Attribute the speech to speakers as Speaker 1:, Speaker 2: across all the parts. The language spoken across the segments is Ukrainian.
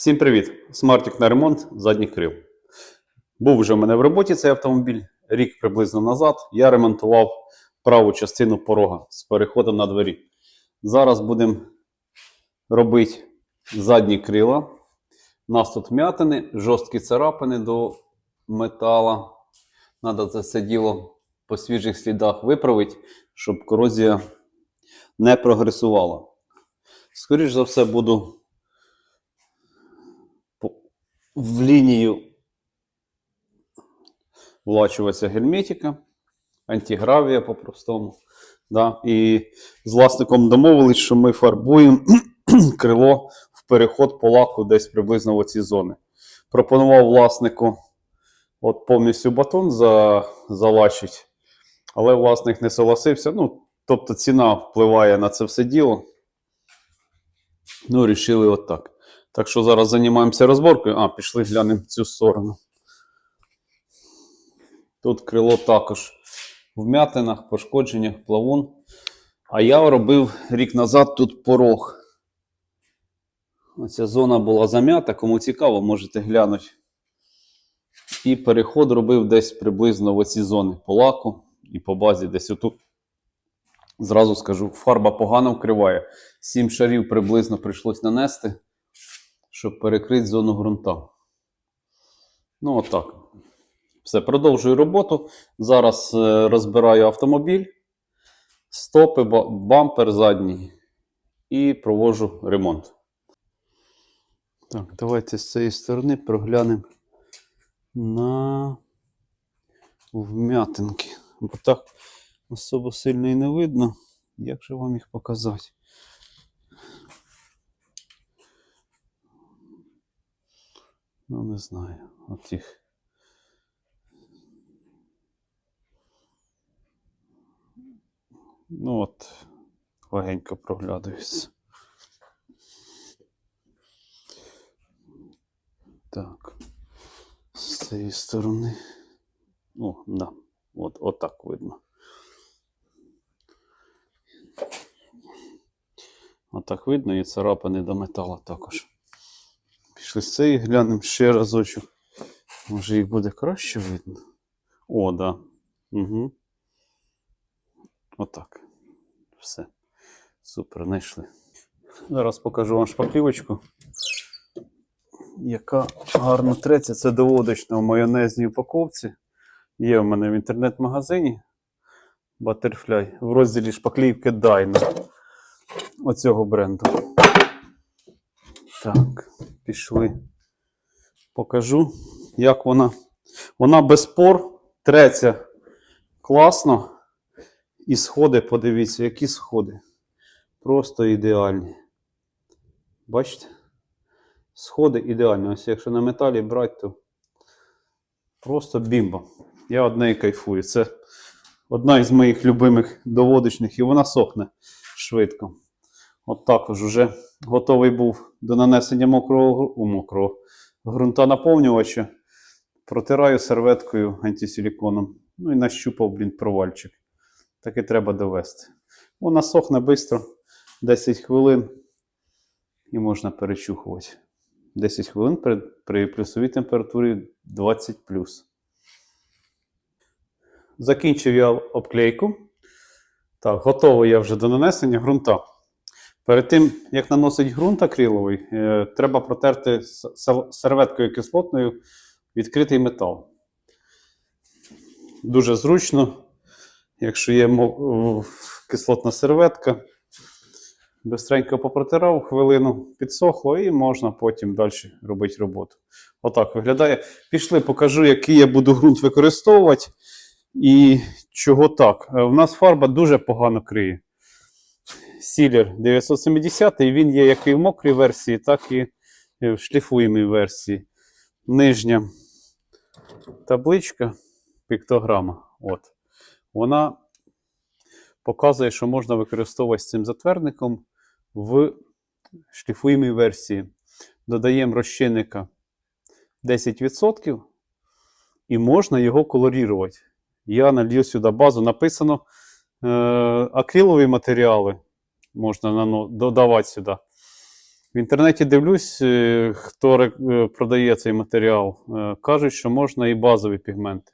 Speaker 1: Всім привіт! Смартік на ремонт задніх крил. Був вже в мене в роботі цей автомобіль. Рік приблизно назад я ремонтував праву частину порога з переходом на двері. Зараз будемо робити задні крила. У нас тут м'ятини, жорсткі царапини до метала. Треба це все діло по свіжих слідах виправити, щоб корозія не прогресувала. Скоріше за все, буду по- в лінію влачуватися герметика, антигравія по-простому. Да? І з власником домовились, що ми фарбуємо крило в переход по лаку десь приблизно в оці зони. Пропонував власнику от повністю батон за, залачить, але власник не согласився. Ну, тобто ціна впливає на це все діло. Ну, рішили отак. Так що зараз займаємося розборкою. А, пішли глянемо цю сторону. Тут крило також в м'ятинах, пошкодженнях, плавун. А я робив рік назад тут порог. Оця зона була зам'ята, кому цікаво, можете глянути. І переход робив десь приблизно в оці зони по лаку і по базі десь отут. Зразу скажу, фарба погано вкриває. Сім шарів приблизно прийшлось нанести, щоб перекрити зону ґрунта. Ну, отак. Все, продовжую роботу. Зараз е, розбираю автомобіль, стопи, бампер задній і провожу ремонт. Так, давайте з цієї сторони проглянемо на вм'ятинки. Бо так особо сильно і не видно. Як же вам їх показати? Ну, не знаю. От їх. Ну от, легенько проглядаються. Так. З цієї сторони. О, да. От, от так видно. Отак видно і царапини до металу також. Пішли з цієї глянемо ще разочок. Може їх буде краще видно. О, да. Угу. Отак. Все. Супер, знайшли. Зараз покажу вам шпаклівочку. Яка гарно треться. Це доводочна в майонезній упаковці. Є в мене в інтернет-магазині Butterfly в розділі шпаклівки Dyna оцього бренду. Так, пішли. Покажу, як вона. Вона без пор треться класно. І сходи, подивіться, які сходи. Просто ідеальні. Бачите? Сходи ідеальні. Ось якщо на металі брати, то просто бімба. Я одне і кайфую. Це одна із моїх любимих доводочних, і вона сохне швидко. От також вже готовий був до нанесення мокрого, мокрого ґрунта наповнювача. Протираю серветкою антисиліконом. Ну і нащупав, блін, провальчик. Так і треба довести. Вона сохне швидко, 10 хвилин і можна перечухувати. 10 хвилин при, при плюсовій температурі 20 Закінчив я обклейку. Так, готовий я вже до нанесення ґрунта. Перед тим, як наносить ґрунт акриловий, е, треба протерти серветкою кислотною відкритий метал. Дуже зручно, якщо є кислотна серветка. Бистренько попротирав, хвилину підсохло і можна потім далі робити роботу. Отак виглядає. Пішли, покажу, який я буду ґрунт використовувати і чого так. Е, В нас фарба дуже погано криє. Сілер 970, і він є як і в мокрій версії, так і в шліфуємій версії. Нижня табличка, піктограма. От. Вона показує, що можна використовувати цим затвердником в шліфуємій версії. Додаємо розчинника 10% і можна його колорірувати. Я налью сюди базу, написано е, акрилові матеріали можна нано- додавати сюди. В інтернеті дивлюсь, е, хто е, продає цей матеріал. Е, Кажуть, що можна і базові пігменти.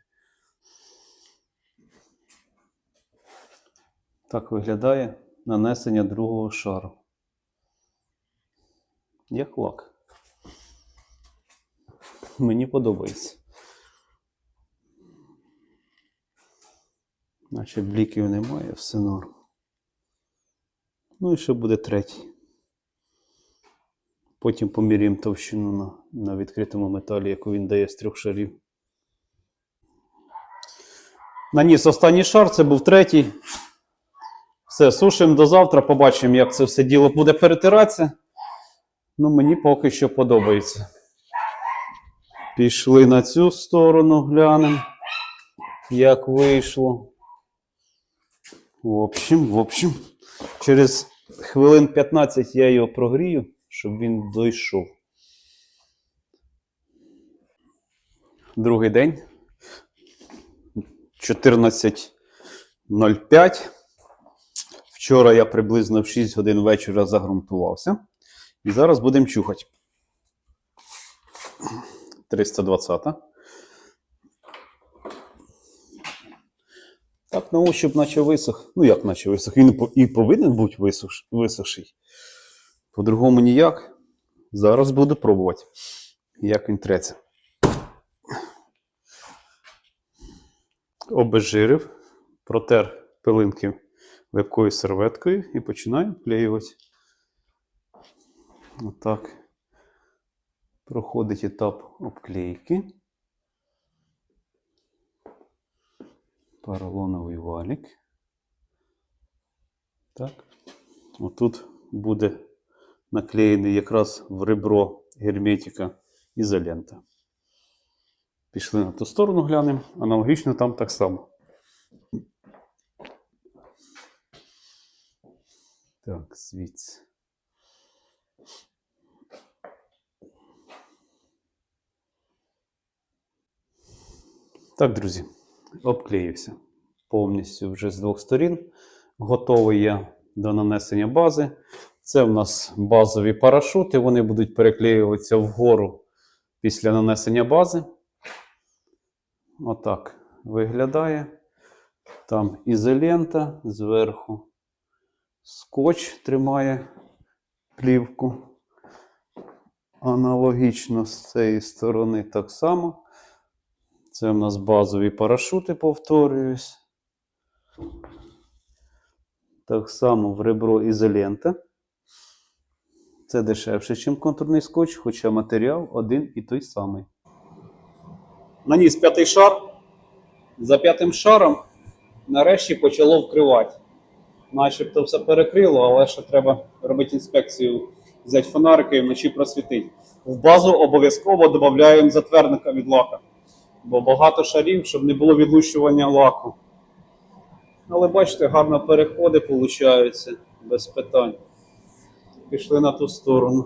Speaker 1: Так виглядає нанесення другого шару. Як лак. Мені подобається. Наче бліків немає, все норм. Ну і ще буде третій. Потім поміряємо товщину на, на відкритому металі, яку він дає з трьох шарів. Наніс останній шар, це був третій. Все, сушимо до завтра, побачимо, як це все діло буде перетиратися. Ну, мені поки що подобається. Пішли на цю сторону, глянемо, як вийшло. В общем, в общем, через хвилин 15 я його прогрію, щоб він дійшов. Другий день. 14.05. Вчора я приблизно в 6 годин вечора загрунтувався. І зараз будемо чухати. 320. Так, на ощуп наче висох. Ну, як наче висох? Він і повинен бути висуш... висохший. По-другому ніяк. Зараз буду пробувати, як він треться. Обезжирив, протер пилинки липкою серветкою і починаю вклеювати. Отак. Проходить етап обклейки. Поролоновий валік. Так. Отут буде наклеєний якраз в ребро герметика ізолента. Пішли на ту сторону глянемо. Аналогічно там так само. Так, звідси. Так, друзі, обклеївся повністю вже з двох сторін. Готовий я до нанесення бази. Це в нас базові парашути. Вони будуть переклеюватися вгору після нанесення бази. Отак виглядає. Там ізолента зверху. Скотч тримає плівку. Аналогічно з цієї сторони так само. Це в нас базові парашути, повторююсь. Так само в ребро ізолента. Це дешевше, ніж контурний скотч, хоча матеріал один і той самий. Наніс п'ятий шар. За п'ятим шаром нарешті почало вкривати. Начебто все перекрило, але ще треба робити інспекцію, взяти фонарики і вночі просвітити. В базу обов'язково додаємо затвердника від лака, бо багато шарів, щоб не було відлущування лаку. Але бачите, гарно переходи получаються без питань. Пішли на ту сторону.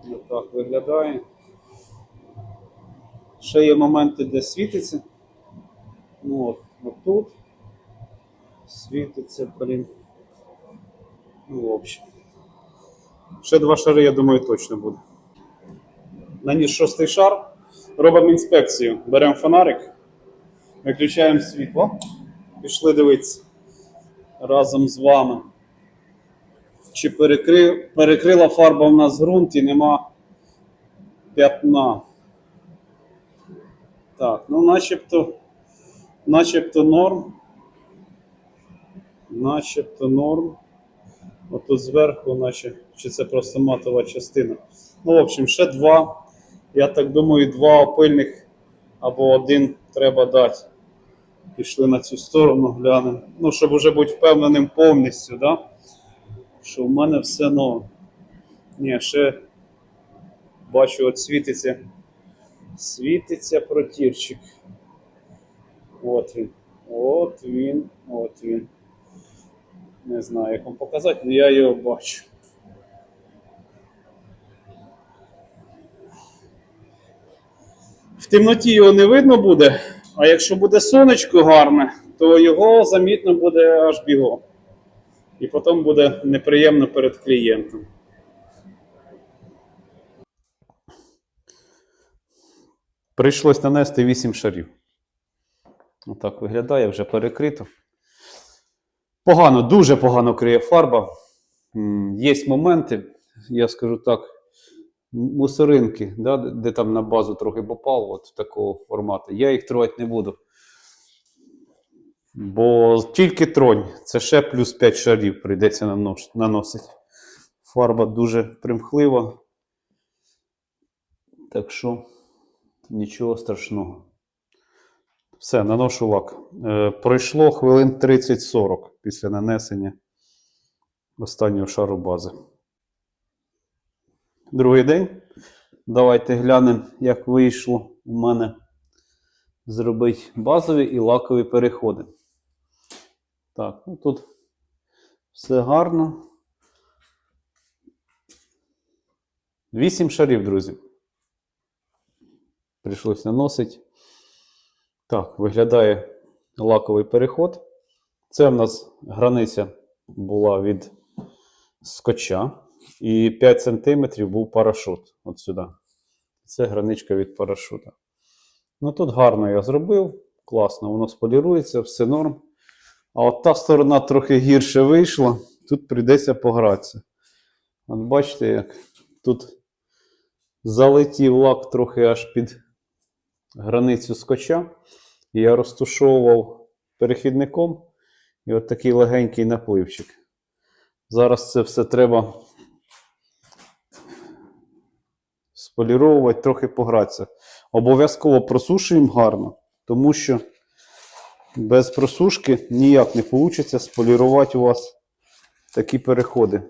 Speaker 1: Ось так виглядає. Ще є моменти, де світиться. Ну от, от тут. Світиться, блін. Ну, в общем. Ще два шари, я думаю, точно буде. Наніс шостий шар. Робимо інспекцію. Беремо фонарик, виключаємо світло. Пішли дивитися разом з вами. Чи перекри... перекрила фарба в нас ґрунт і нема п'ятна. Так, ну начебто, начебто норм. Начебто норм. Отут зверху, наче, чи це просто матова частина. Ну, в общем, ще два. Я так думаю, два опильних або один треба дати. Пішли на цю сторону, глянемо. Ну, щоб уже бути впевненим повністю, да? що в мене все нове. Ні, ще бачу, от світиться. Світиться протірчик. От він. От він. От він. Не знаю, як вам показати, але я його бачу. В темноті його не видно буде, а якщо буде сонечко гарне, то його замітно буде аж бігом. І потім буде неприємно перед клієнтом. Прийшлось нанести 8 шарів. Отак виглядає, вже перекрито. Погано, дуже погано криє фарба. Є моменти, я скажу так, мусоринки, да, де- там на базу трохи попало, от такого формату. Я їх трогати не буду. Бо тільки тронь, це ще плюс 5 шарів прийдеться нанос- наносити. Фарба дуже примхлива. Так що нічого страшного. Все, наношу лак. Е, пройшло хвилин 30-40 після нанесення останнього шару бази. Другий день. Давайте глянемо, як вийшло у мене зробити базові і лакові переходи. Так, ну тут все гарно. Вісім шарів, друзі. Прийшлось наносити. Так, виглядає лаковий переход. Це в нас границя була від скотча. І 5 см був парашут. От сюди. Це граничка від парашута. Ну тут гарно я зробив. Класно, воно сполірується, все норм. А от та сторона трохи гірше вийшла. Тут прийдеться погратися. От бачите, як тут залетів лак трохи аж під границю скотча. Я розтушовував перехідником. І от такий легенький напливчик. Зараз це все треба споліровувати, трохи погратися. Обов'язково просушуємо гарно, тому що без просушки ніяк не вийде сполірувати у вас такі переходи. Е,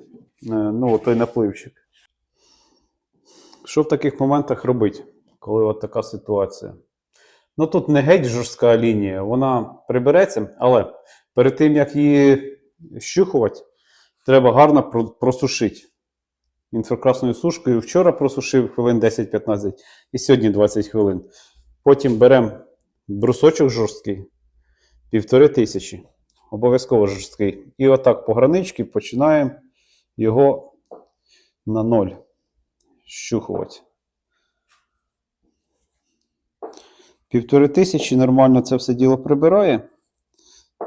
Speaker 1: Ну, той напливчик. Що в таких моментах робити, коли от така ситуація? Ну тут не геть жорстка лінія, вона прибереться, але перед тим як її щухувати, треба гарно просушити інфракрасною сушкою. Вчора просушив хвилин 10-15 і сьогодні 20 хвилин. Потім беремо брусочок жорсткий, півтори тисячі. Обов'язково жорсткий. І отак по граничці починаємо його на ноль щухувати. Півтори тисячі нормально це все діло прибирає.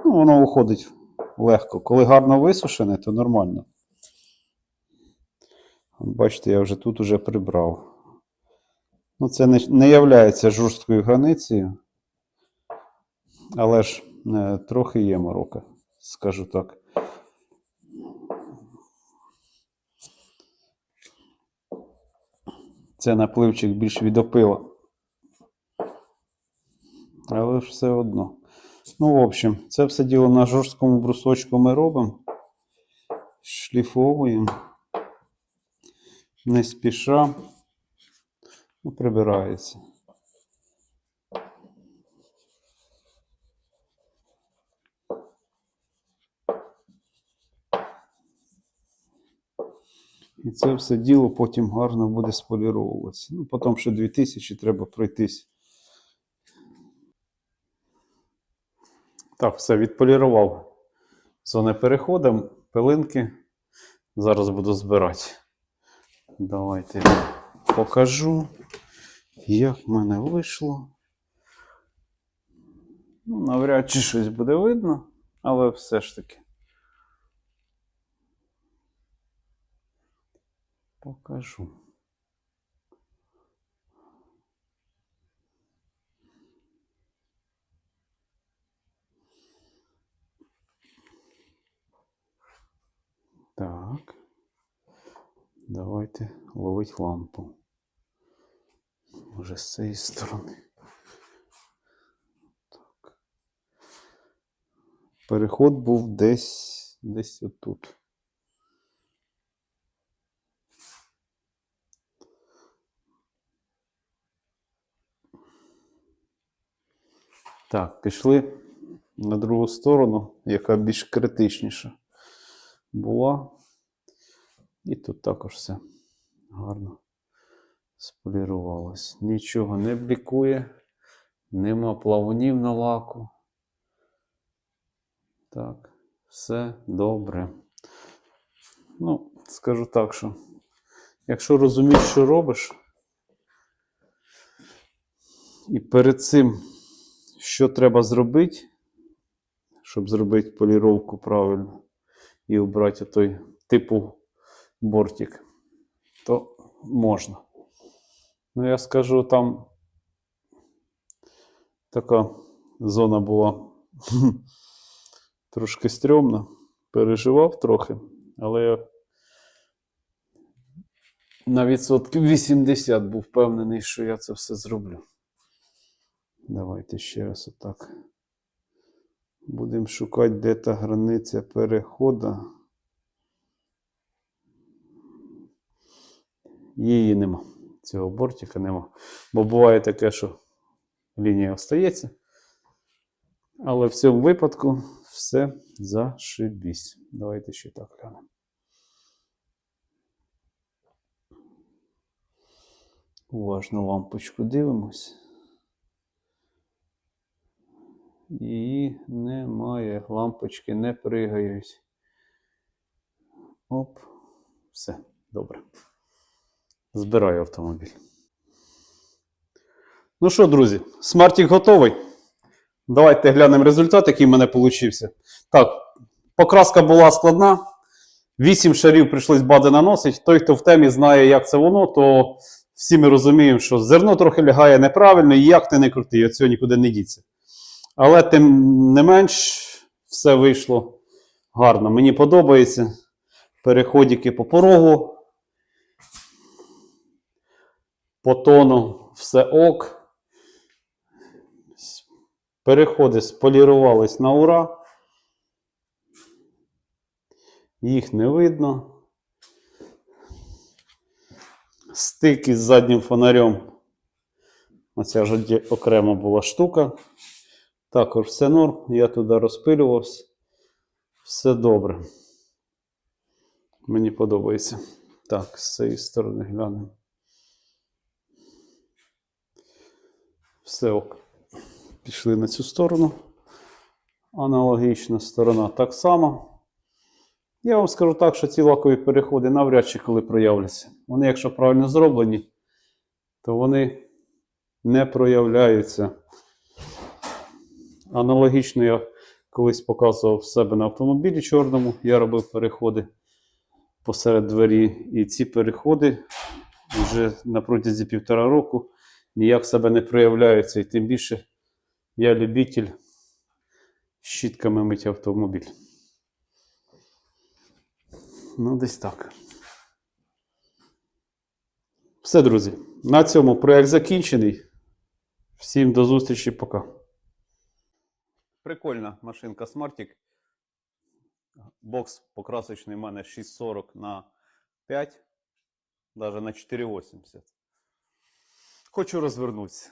Speaker 1: Ну, воно уходить легко. Коли гарно висушене, то нормально. Бачите, я вже тут уже прибрав. Ну, це не, не являється жорсткою границею. Але ж е, трохи є морока, скажу так. Це напливчик більш від опила. Але ж все одно. Ну, в общем, це все діло на жорсткому брусочку ми робимо. Шліфовуємо. Не спіша. Ну, прибирається. І це все діло потім гарно буде споліровуватися. Ну, потім ще 2000 треба пройтись. Так, все, відполірував зони переходу, пилинки. Зараз буду збирати. Давайте покажу, як в мене вийшло. Ну, навряд чи щось буде видно, але все ж таки. Покажу. Так. Давайте ловить лампу. Може з цієї сторони. Так. Переход був десь десь отут. Так, пішли на другу сторону, яка більш критичніша була. І тут також все гарно сполірувалось. Нічого не блікує, нема плавунів на лаку. Так, все добре. Ну, скажу так, що якщо розумієш, що робиш, і перед цим, що треба зробити, щоб зробити поліровку правильно і обрати той типу бортик, то можна. Ну, я скажу, там така зона була трошки стрьомна. Переживав трохи, але я на відсотків 80 був впевнений, що я це все зроблю. Давайте ще раз отак. Будемо шукати, де та границя переходу. Її нема. Цього бортика нема. Бо буває таке, що лінія остається. Але в цьому випадку все зашибісь. Давайте ще так глянемо. Уважно лампочку дивимось. Її немає. Лампочки не пригають. Оп. Все, добре. Збираю автомобіль. Ну що, друзі, смартік готовий. Давайте глянемо результат, який в мене вийшов. Так, покраска була складна. Вісім шарів прийшлось бади наносити. Той, хто в темі знає, як це воно, то всі ми розуміємо, що зерно трохи лягає неправильно, і як ти не крути, від цього нікуди не діться. Але тим не менш, все вийшло гарно. Мені подобається. Переходики по порогу. По тону все ок. Переходи сполірувались на ура. Їх не видно. Стик із заднім фонарем. Оця ж окрема була штука. Також все норм. Я туди розпилювався. Все добре. Мені подобається. Так, з цієї сторони глянемо. Все ок. Пішли на цю сторону. Аналогічна сторона так само. Я вам скажу так, що ці лакові переходи навряд чи коли проявляться. Вони, якщо правильно зроблені, то вони не проявляються. Аналогічно я колись показував себе на автомобілі чорному. Я робив переходи посеред двері. І ці переходи вже на протязі півтора року ніяк себе не проявляються. І тим більше я любитель щітками мити автомобіль. Ну, десь так. Все, друзі. На цьому проект закінчений. Всім до зустрічі, пока. Прикольна машинка Smartick. Бокс покрасочний в мене 640 на 5, навіть на 480. Хочу розвернутися.